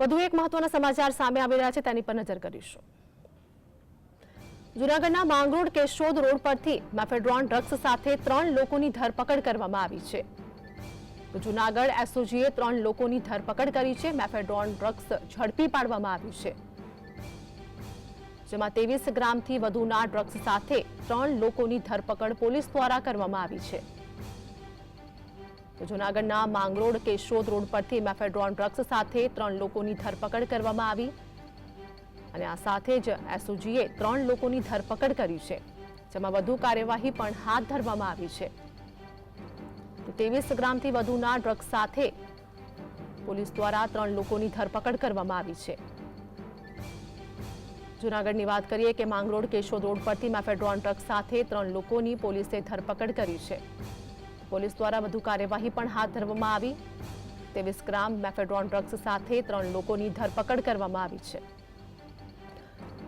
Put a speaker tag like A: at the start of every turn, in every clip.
A: વધુ એક મહત્વના સમાચાર સામે આવી રહ્યા છે, તેની પર નજર કરીશું. જૂનાગઢના માંગરોળ કેશોદ રોડ પરથી મેફેડ્રોન ડ્રગ્સ સાથે ત્રણ લોકોની ધરપકડ કરવામાં આવી છે. જૂનાગઢ એસઓજીએ ત્રણ લોકોની ધરપકડ કરી છે મેફેડ્રોન ડ્રગ્સ ઝડપી પાડવામાં આવ્યું છે. જેમાં ત્રેવીસ ગ્રામથી વધુના ડ્રગ્સ સાથે ત્રણ લોકોની ધરપકડ પોલીસ દ્વારા કરવામાં આવી છે. તો જૂનાગઢના માંગરોળ કેશોદ રોડ પરથી મેફેડ્રોન ડ્રગ્સ સાથે ત્રણ લોકોની ધરપકડ કરવામાં આવી. અને આ સાથે જ એસઓજીએ ત્રણ લોકોની ધરપકડ કરી છે, જેમાં વધુ કાર્યવાહી પણ હાથ ધરવામાં આવી છે. ત્રેવીસ ગ્રામથી વધુના ડ્રગ્સ સાથે પોલીસ દ્વારા ત્રણ લોકોની ધરપકડ કરવામાં આવી છે. જૂનાગઢની વાત કરીએ કે માંગરોળ કેશોદ રોડ પરથી મેફેડ્રોન ડ્રગ્સ સાથે ત્રણ લોકોની પોલીસે ધરપકડ કરી છે. પોલીસ દ્વારા વધુ કાર્યવાહી પણ હાથ ધરવામાં આવી. ત્રેવીસ ગ્રામ મેફેડ્રોન ડ્રગ્સ સાથે ત્રણ લોકોની ધરપકડ કરવામાં આવી છે.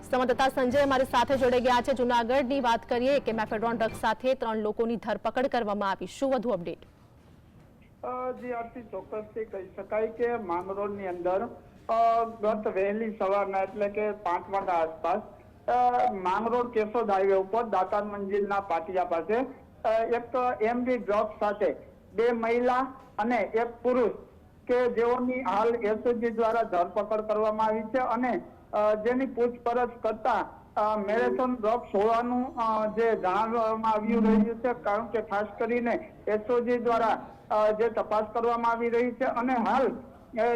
A: સંવાદદાતા સંજય અમારી સાથે જોડાઈ ગયા છે. જૂનાગઢની વાત કરીએ કે મેફેડ્રોન ડ્રગ્સ સાથે ત્રણ લોકોની ધરપકડ કરવામાં આવી. શું વધુ અપડેટ?
B: જી આરતી, ચોક્કસથી કહી શકાય કે માંગરોળની અંદર ગત વહેલી સવારના એટલે કે પાંચ વાગ્યા આસપાસ માંગરોળ કેશોદ હાઈવે ઉપર દાતાર મંજિલના પાટિયા પાસે એક એમડી ડ્રોપ સાથે બે મહિલા અને એક પુરુષ કે જેઓની હાલ એસઓજી દ્વારા ધરપકડ કરવામાં આવી છે અને જેની પૂછપરછ કરતા મેરેથોન ડ્રોપ હોવાનું જે જણાવવામાં આવ્યું રહ્યું છે, કારણ કે ખાસ કરીને એસઓજી દ્વારા જે તપાસ કરવામાં આવી રહી છે અને હાલ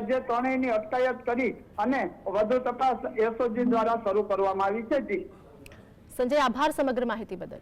B: જે ત્રણેયની અટકાયત કરી અને વધુ તપાસ એસઓજી દ્વારા શરૂ કરવામાં આવી છે જી.
A: સંજય, આભાર સમગ્ર માહિતી બદલ.